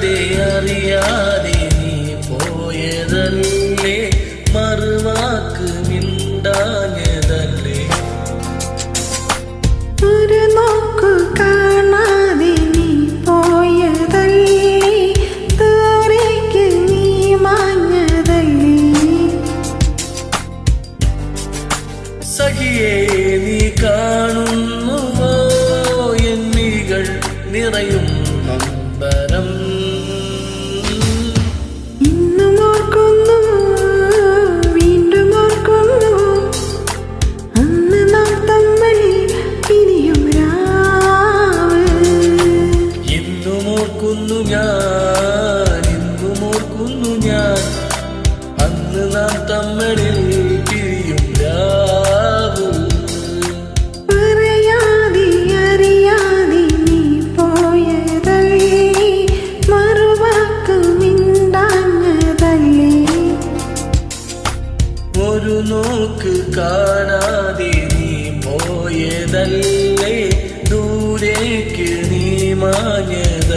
അറിയാതെ അറിയാതെ നീ പോയതല്ലേ? മറുവാക്ക് മിണ്ടാഞ്ഞതല്ലേ? ഒരു നോക്ക് കാണാതെ നീ പോയതല്ലേ? ദൂരേക്ക് നീ മാഞ്ഞതല്ലേ? സഖിയെ നീ കാണുന്നുവോ ഞാൻ ഇന്നും ഓർക്കുന്നു ഞാൻ? അന്ന് നാം തമ്മിൽ പിരിയും രാവ്. പറയാതെ അറിയാതെ നീ പോയതല്ലേ? മറുവാക്ക് മിണ്ടാഞ്ഞതല്ലേ? ഒരു നോക്ക് കാണാതെ നീ പോയതല്ലേ? ദൂരേക്ക് നീ മാഞ്ഞതല്ലേ